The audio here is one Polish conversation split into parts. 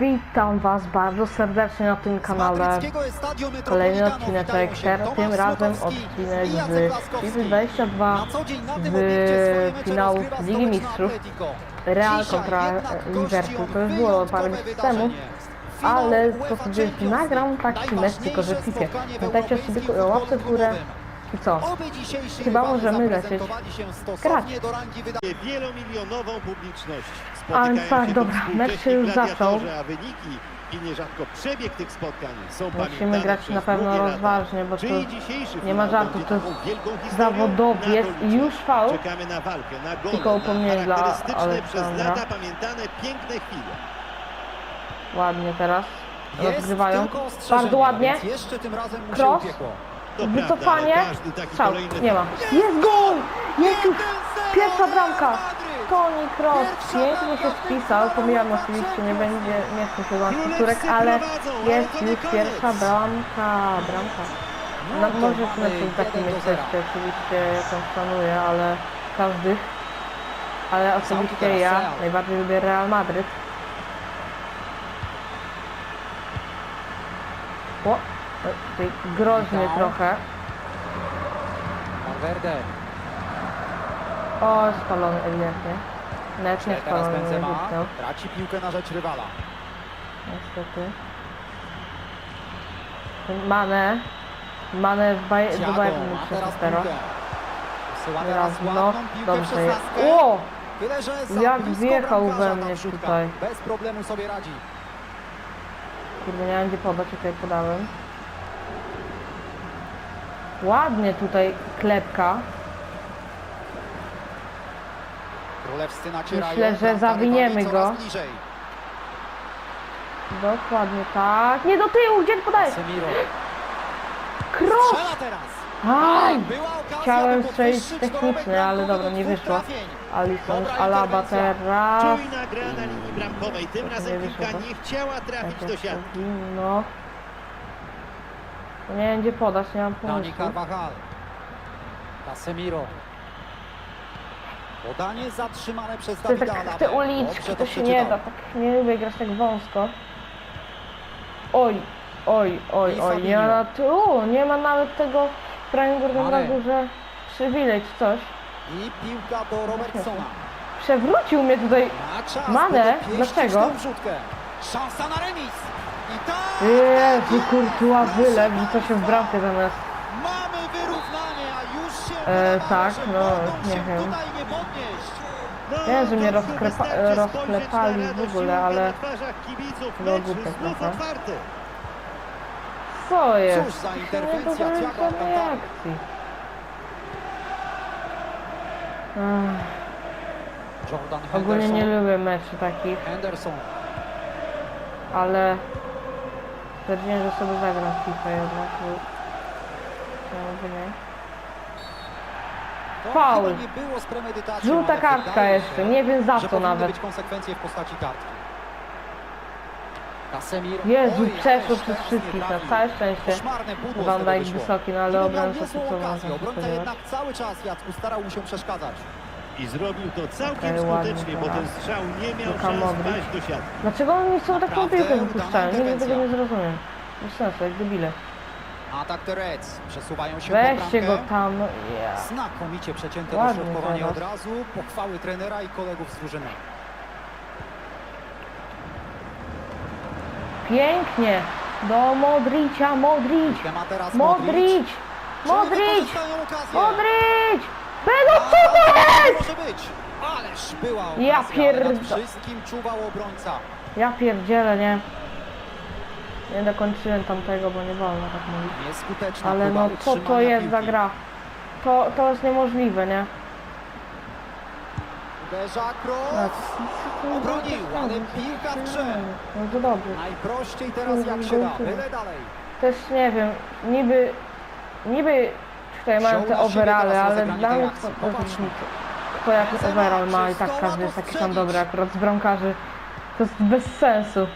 Witam Was bardzo serdecznie na tym kanale. Kolejny odcineczek, teraz tym razem odcinek z FIFA 22 z finału Ligi Mistrzów. Real kontra Liverpool, to już było parę miesięcy temu, ale to sobie nagram taki mecz tylko, że FIFA. Pamiętajcie o sobie o łapce w górę i co? Chyba możemy lecieć grać. Wielomilionową publiczność. A, Spotykają tak, się dobra, tu mecz się już zaczął. gladiatorzy, A wyniki i nierzadko przebieg tych spotkań są Musimy grać na pewno rozważnie, bo dzisiejszy nie ma będzie to jest zawodowiec i już faul. Czekamy na walkę, na gole, Tylko upomnienie dla Aleksandra. lata pamiętane piękne chwile. Ładnie teraz rozgrywają. Bardzo ładnie. Cross. Wycofanie. Strzał. Nie ma. Jest gol! Jest już pierwsza bramka. Toni Kroos pięknie się spisał. Pomijam oczywiście, nie będzie, nie chcę się łączyć turek, ale jest już pierwsza bramka. Bramka. No, może to w meczu takim jesteście, oczywiście jakąś szanuję, ale każdy. Ale osobiście ja najbardziej lubię Real Madryt. O, tutaj groźny Militao. trochę. Valverde. O, spalony ewidentnie. Nawet nie Teraz spalony, nie Benzema. wypchnął, Traci piłkę na rzecz rywala. niestety. Mane. Mane w Baj do Thiago Bayernu ma teraz piłkę. Wysyła Teraz teraz no, ładną piłkę dobrze przez jest. laskę. O! Tyle, że za Jak blisko wjechał bramkarza we ta mnie wrzutka. tutaj. Bez problemu sobie radzi. Kurde, nie mam gdzie podać, tutaj podałem. Ładnie tutaj klepka. Królewscy nacierają. Myślę, że zawiniemy go. Dokładnie tak. Nie do tyłu, gdzie podajesz? Teraz. Aj! Chciałem strzelić dorobek ale dobra, do nie wyszło. Dobra Alaba teraz. Czujna gra na linii bramkowej. Tym Nie razem piłka nie chciała trafić do siatki. No. Nie wiem gdzie podać, nie mam Dani pomysłu. Carvajal. Casemiro. Podanie zatrzymane przez Te, Dawida tak, Alabę. te uliczki Dobrze to się nie da, tak nie lubię grać tak wąsko. Oj, oj, oj, I oj, nie ma, Fabinho. na, tu, nie ma nawet tego Freiburg Mane. razu, że przywilej czy coś. I piłka do Robertsona. Przewrócił mnie tutaj. Na czas, Mane? Dlaczego? wrzutkę. Szansa na remis. Jezu, kurtua wylew, co się w bramkę zamiast. Mamy wyrównanie, a już się E, tak, no, nie wiem. nie. No, że mnie rozklepa- rozklepali w ogóle, ale-. No, znów trochę. Co jest? Cóż za Nie interwencja żadnej Alcantara. akcji. Ech, Ogólnie nie lubię meczy takich. Henderson. ale stwierdziłem, że sobie zagram w FIFA jednak, bo czemu by nie. Faul. Żółta kartka jeszcze, nie wiem za co nawet. być konsekwencje w postaci kartki. Casemiro. Jezu, przeszło przez wszystkich, na całe szczęście. Dijk wyszło. wysoki, no ale okazję. się Obrońca jednak cały czas mu się przeszkadzać. I zrobił to całkiem ładnie skutecznie, bo teraz. ten strzał nie miał Luka szans Modric. wpaść do siatki. Dlaczego oni chcą taką Naprawdę piłkę udana wypuszczają? Nigdy tego interwencja. nie zrozumiem. Bez sensu, jak debile. Atak the Reds. Przesuwają się Weźcie po go bramkę. tam, ja. Znakomicie przecięte Ładnie dośrodkowanie teraz. od razu. Pochwały trenera i kolegów z drużyny. Pięknie! Do Modricia, Modric! Piłkę ma teraz Modric! Modric! okazję? Modric! Tak, jest? Może być. Ależ była okazja, Ja ale pierd- nad wszystkim czuwał obrońca. Ja pierdzielę, nie? Nie dokończyłem tamtego, bo nie wolno tak mówić. Nieskuteczna Ale próba no co to utrzymania jest za piłki. gra? To, to jest niemożliwe, nie? Uderza No, Kroos. Obronił, ale piłka w grze. No to dobrze. Najprościej teraz jak się da. Byle dalej. Też nie wiem, niby, niby tutaj mają te overale, ale dla mnie akcji. to, jak overall ma i tak każdy jest taki sam dobry, akurat z bramkarzy to jest bez sensu.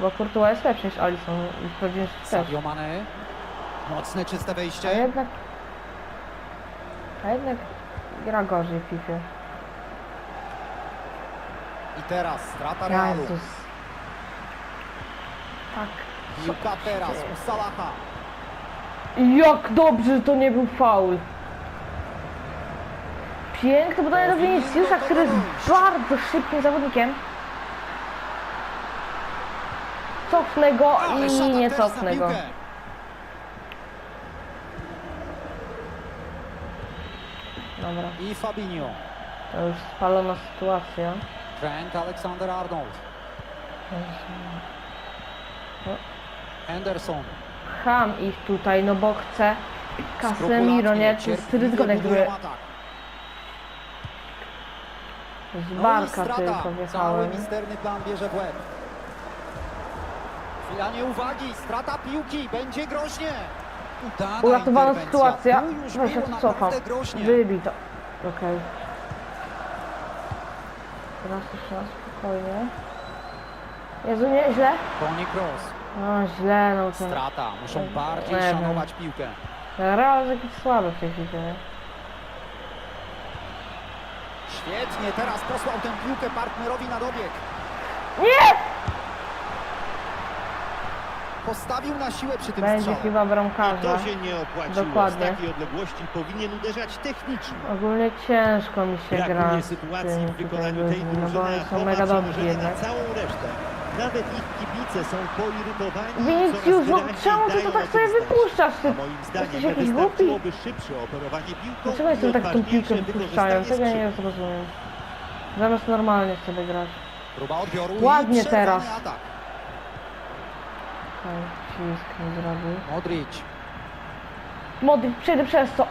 Bo Courtois jest lepszy niż Alisson i pewnie też. Sadio Mane. Mocne, czyste A wejście. jednak, a jednak gra gorzej w FIFA. I teraz strata Realu. Jezus. Tak. Piłka teraz u Salaha. Jak dobrze, że to nie był faul. Piękne podanie do Viniciusa, który jest bardzo szybkim zawodnikiem. Cofnę go i nie cofnę go. Dobra, I Fabinho. to już spalona sytuacja. Trent Alexander-Arnold. Henderson. Ham ich tutaj, no bo chce Casemiro, nie? To jest ryzykonek, który z barka tylko Cały wjechałem. misterny plan bierze w łeb. Chwila nieuwagi, strata piłki, będzie groźnie. Udana Uratowana sytuacja. Weź się groźnie. Wybij to. Okej. Teraz jeszcze na spokojnie. Jezu, nie, źle? Toni Kroos. No źle, no to... Strata, muszą bardziej Nie wiem. szanować piłkę. Real jest jakiś słaby w tej chwili, nie? Świetnie, teraz posłał tę piłkę partnerowi na dobieg. Nie! Postawił na siłę przy tym Będzie strzale. chyba I bramkarza. to się nie opłaciło. Dokładnie. Z takiej odległości powinien uderzać technicznie. Ogólnie ciężko mi się gra Brakuje z sytuacji w wykonaniu tej no bo drużyny, oni a są to mega dobrzy jednak. całą resztę. Nawet ich kibice są poirytowani Vinicius, coraz no czemu ty to tak sobie wypuszczasz? Ty? Moim zdaniem Jesteś jakiś głupi? szybsze operowanie piłką Dlaczego jestem tak tą piłkę wypuszczają? Tego nie skrzydła. zrozumiem. Zamiast normalnie sobie grać. Próba odbioru Ładnie teraz. atak. Okej, nie zrobił. Modric. Modric, przejdę przez to.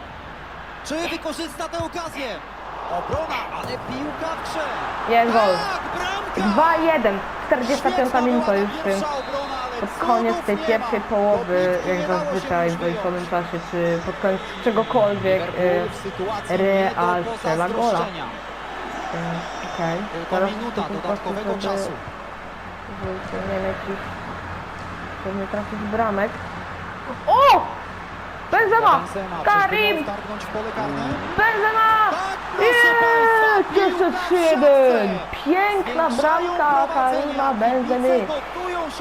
Czy wykorzysta tę okazję? Obrona, ale piłka w grze. Jest gol. Tak, bramka! 2-1. 45 minuta już Pod koniec tej pierwszej połowy, jak zazwyczaj w ojcowym czasie, czy pod koniec czegokolwiek. sytuacji Real strzela gola. Okej. Tylko Teraz minuta dodatkowego żeby- czasu. żeby nie mieć ich, żeby nie trafić bramek. O! Benzema! Karim! Benzema! Jest! Jeszcze w 3-1! szafce. Piękna bramka Karima Benzemy.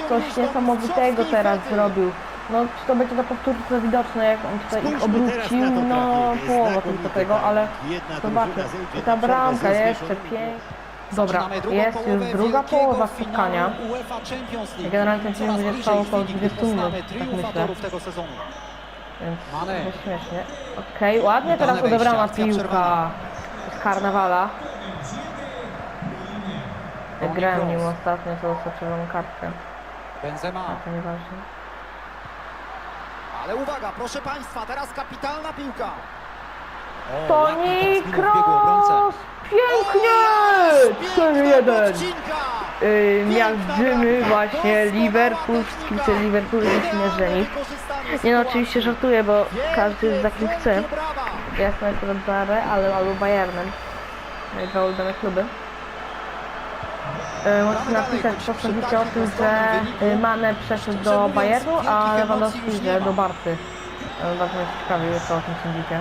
Coś niesamowitego teraz zrobił. No, czy to będzie na powtórce widoczne, jak on tutaj ich obrócił, no połowa tylko tego, ale zobaczę. I ta bramka ze jeszcze piękna. Dobra, jest już druga połowa spotkania. Generalnie ten film będzie trwał około chwili, gdy 20 minut, tak myślę. Więc Mane. trochę śmiesznie. Okej, ładnie Udane teraz odebrana wejście, akcja piłka przerwana. z karnawala. Toni Grałem nim Kroos. ostatnio, to dostał czerwoną kartkę. Benzema. To nieważne. Ale uwaga, proszę Państwa, teraz kapitalna piłka. O, Toni ładnie teraz minął w biegu obrońcę. Kroos! Pięknie! Piękna 4-1. podcinka. Yy, miażdżymy właśnie Liverpool, Liverpoolu są Idealne zmierzeni. wykorzystanie Nie no, oczywiście żartuję, bo każdy Wielkie, za kim chce. Ja jestem akurat za Realem albo Bayernem. Moje dwa ulubione kluby. Możecie napisać, co sądzicie o tym, że e, Mane przeszedł do Bayernu, a Lewandowski, że do Barcy. E, Bardzo mnie ciekawi, co o tym sądzicie.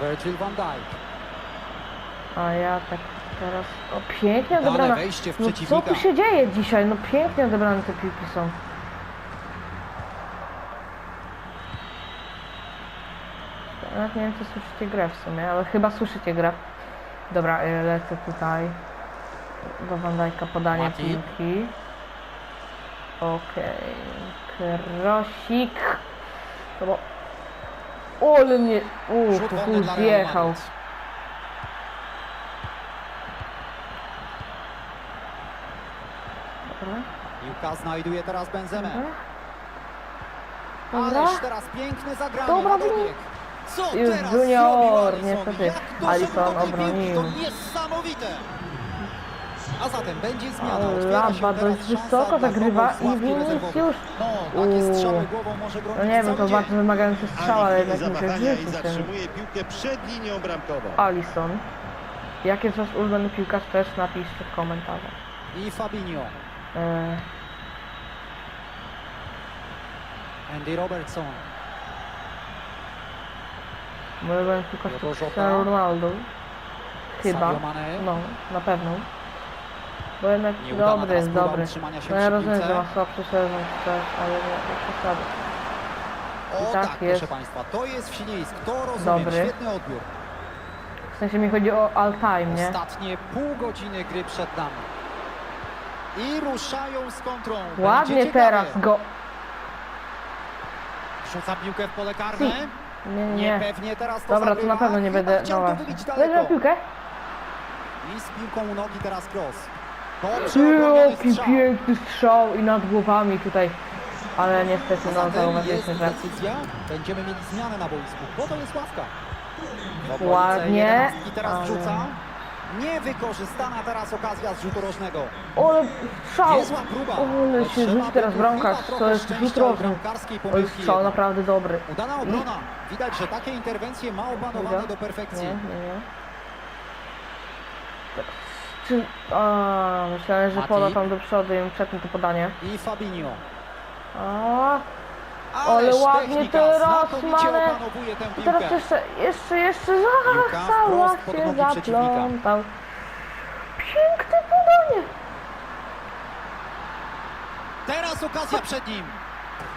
Virgil van Dijk. A ja tak teraz... O, pięknie Dane odebrana. wejście w No co przeciwnika. tu się dzieje dzisiaj? No pięknie odebrane te piłki są. Nawet nie wiem, czy słyszycie grę w sumie, ale chyba słyszycie grę. Dobra, y, lecę tutaj. Do Van Dijk'a podanie Mati. piłki. Okej. Krosik. To bo... Ole mnie... Uuu, Rzut to wolny tu dla Realu zjechał. Madryt. Dobra. Piłka znajduje teraz Benzemę. Dobra. Dobra. Ależ teraz piękne zagranie Dobra. Co Już teraz junior, zrobił niestety. Jak Alisson obronił. To niesamowite. A zatem będzie zmiana. Laba dość wysoko zagrywa i. Vinicius. No, takie Uuu. strzały głową może bronić No nie wiem, to bardzo wymagający strzał, ale jednak muszę zawahania i rzucić ten zatrzymuje piłkę przed linią bramkową. Alisson. Jaki jest wasz ulubiony piłkarz też napiszcie w komentarzach. I Fabinho. E, Andy Robertson. to Jota. Cristiano Ronaldo. Chyba. No, na pewno. Bo jednak dobry jest, dobry. No ja rozumiem, że ma słabszy sezon ale nie, nie przesady. I tak, tak jest. proszę Państwa, to jest ślisk, to rozumiem, Dobry. świetny odbiór. W sensie mi chodzi o all time, nie? Ostatnie pół godziny gry przed nami. I ruszają z kontrą. Ładnie teraz go... Rzuca piłkę w pole karne. Nie, nie, nie. Niepewnie teraz to Dobra, to na pewno nie będę... No wybić Leży na piłkę? I z piłką u nogi teraz cross. Jaki piękny strzał i nad głowami tutaj. Ale niestety no zauważyliśmy, że decyzja. Będziemy mieli zmianę na boisku, bo to jest ławka. Obrońcę Ładnie, jedenastki teraz ale-. Niewykorzystana teraz okazja z rzutu rożnego. Ale strzał! Niezła próba. Się rzuci teraz by bramkarz, to trochę jest szczęścia rzut i rożny. bramkarskiej Oj, pomyłki strzał naprawdę dobry. Udana obrona. Widać, że takie interwencje ma opanowane do perfekcji. Nie, nie, nie. Czy... A, myślałem, że Mati. poda tam do przodu i przetnę to podanie. I Fabinho. A, Ależ ładnie teraz, I teraz jeszcze, jeszcze, jeszcze Piłka za Salah wprost pod się zaplątał. Piękne podanie! Teraz okazja przed nim.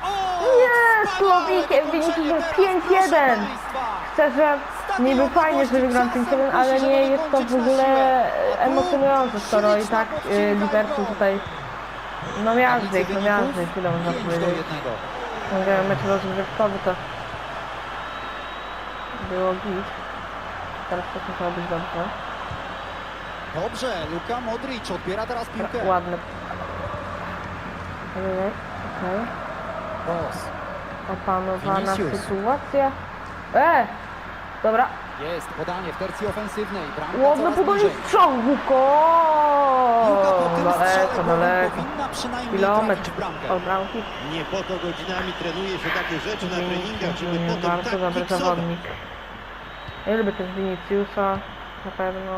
O, Nie, Słowikiem, wykończenie wynik teraz, 5-1. proszę państwa. Szczerze, niby fajnie, że wygram 5 ale nie jest to w ogóle emocjonujące, skoro i tak y, Liverpool tutaj no miażdży no miażdży ich, ile można 5 do powiedzieć. 1. Mówię, mecz rozgrywkowy to było git. Teraz też musiało być dobrze. Dobrze, Luka Modric odbiera teraz piłkę. Ładny. Ojej, Okej. Ross. Opanowana Vinicius. sytuacja. E! Dobra, Jest podanie w tercji ofensywnej. Bramka ładne coraz podanie bliżej. strzał, Główko! Piłka po tym Daleko, strzale daleko. powinna przynajmniej Kilometr w bramkę. od bramki. Nie po to godzinami trenuje się takie rzeczy na treningach, żeby Nie, potem bardzo tak dobry kiksować. zawodnik. Ja lubię też Viniciusa, na pewno.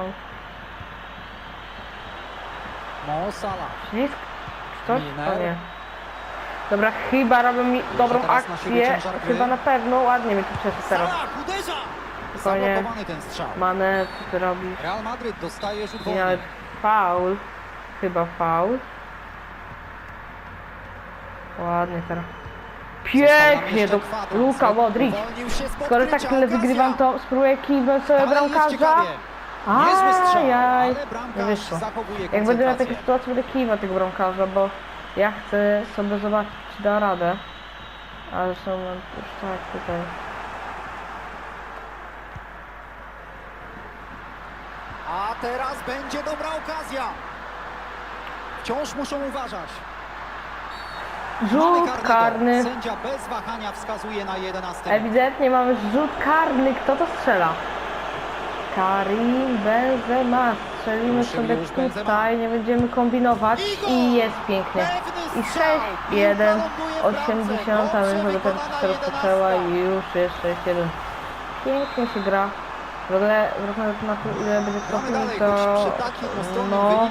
Mo Salah. Ślisk? Czy coś? Milner. O nie. Dobra, chyba robią mi dobrą teraz akcję. Chyba na pewno ładnie mi tu przeszedł teraz. Salah uderza! Spokojnie. Mane, robisz? Real Madryt dostaje rzut wolny. ale faul. Chyba faul. Ładnie teraz. Pięknie do Luka Modric. Skoro tak tyle wygrywam, to spróbuję kiwnąć sobie bramkarza. Niezły strzał, Ajaj, ale nie bramkarz wyszło. zachowuje Jak będę miał takie koncentrację. sytuacje, będę kiwał tego bramkarza, bo ja chcę sobie zobaczyć, czy da radę. Ale są już tak tutaj. Teraz będzie dobra okazja. Wciąż muszą uważać. Rzut karnego. karny. Sędzia bez wahania wskazuje na 11. Ewidentnie mamy rzut karny. Kto to strzela? Karim Benzema. Strzelimy Ruszył sobie już Benzema. tutaj, nie będziemy kombinować. I I jest pięknie. I 6, strzał. 1, Piłka ląduje w bramce. 80, a Dobrze więc dopiero się rozpoczęła i już jest 6, 1. Pięknie się gra. W ogóle wracając na to, ile będzie trafił, dalej, to przy takim no,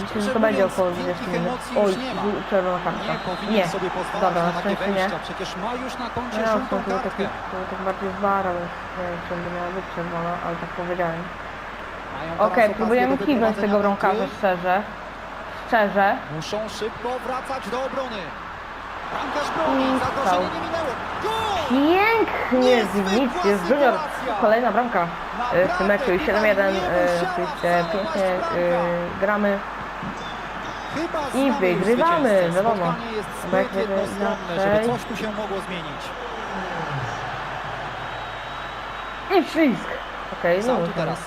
myślę, że to będzie około wielkich 20 minut. Oj, czerwona kartka. Nie dobra, na szczęście nie. Przecież ma już na koncie Ja żółtą kartkę. tak bardziej z bara, więc nie wiem, czy by miała być czerwona, ale tak powiedziałem. Okej, okazję próbujemy kiwnąć tego bramki. szczerze. Szczerze. Muszą szybko wracać do obrony. Bramkarz broni, zagrożenie nie minęło. Pięknie Vinicius Junior. Kolejna bramka e, w tym meczu i 7-1. Naprawdę e, Oczywiście pięknie e, gramy. I wygrywamy, wiadomo. Jest zbyt jednostronne, żeby coś tu się mogło zmienić. I ślizg. Okej, Są no teraz.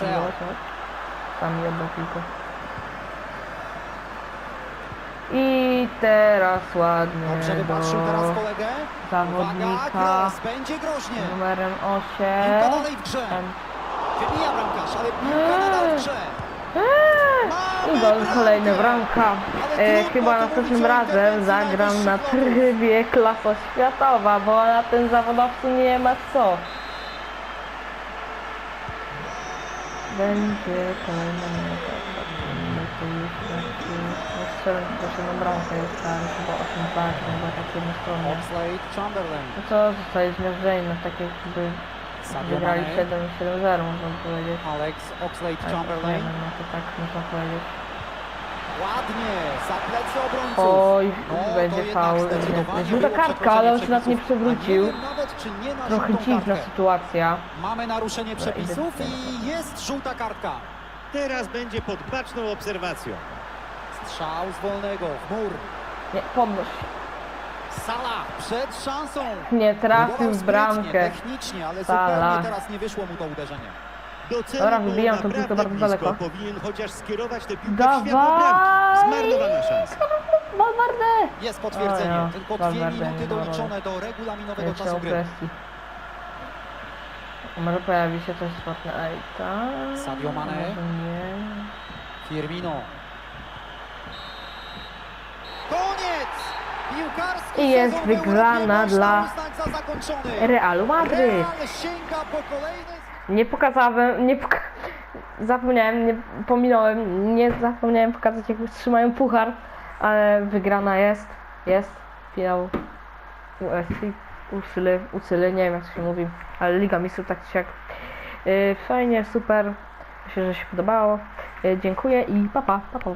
Tam jedną piłkę. I teraz ładnie Dobrze wypatrzył teraz kolegę. zawodnika Uwaga, cross, będzie groźnie. numerem Piłka 8. dalej w grze. Wybija bramkarz, ale piłka nadal w grze. Eee, I gol, bramka. E, chyba następnym razem zagram na trybie klasa światowa, bo na tym zawodowcu nie ma co. Będzie już bramkę jest tam chyba 8 2 chyba tak jednostronnie. Oxlade Chamberlain. No co zostaje zmierzenie na takie jakby wygrali Mane. 7-7-0 można powiedzieć. Alex Nie Oxlade-Chamberlain. wiem, no to tak można powiedzieć. Ładnie, za plecy obrońców. Oj, No, będzie to faul. Żółta kartka, ale on się nad nie przewrócił. Nie Trochę dziwna sytuacja. Mamy naruszenie przepisów i jest żółta kartka. Teraz będzie pod baczną obserwacją. Strzał z wolnego w mur. Nie, podnoś się. Salah przed szansą. Nie trafił w bramkę. Technicznie, ale Salah. zupełnie teraz nie wyszło mu to uderzenie. Do celu Dobra, było wybijam tą naprawdę piłkę bardzo blisko. daleko. Powinien chociaż skierować tę piłkę Dawaj! w światło bramki. Zmarnowana szansa. Valverde! Jest potwierdzenie. O Tylko dwie Valverde minuty doliczone do regulaminowego Nie czasu gry. presji. Może pojawi się coś. Ej, tak. Sadio Mane. Może nie. Firmino. Koniec! Piłkarski I jest wygrana dla. Realu Madryt. Nie pokazałem, nie poka zapomniałem, nie pominąłem, nie zapomniałem pokazać jak trzymają puchar, ale wygrana jest, jest, finał UFC, Usyly, nie wiem jak to się mówi, ale Liga Mistrzów tak czy siak. Yy, fajnie, super, myślę, że się podobało, yy, dziękuję i pa pa, pa pa. pa.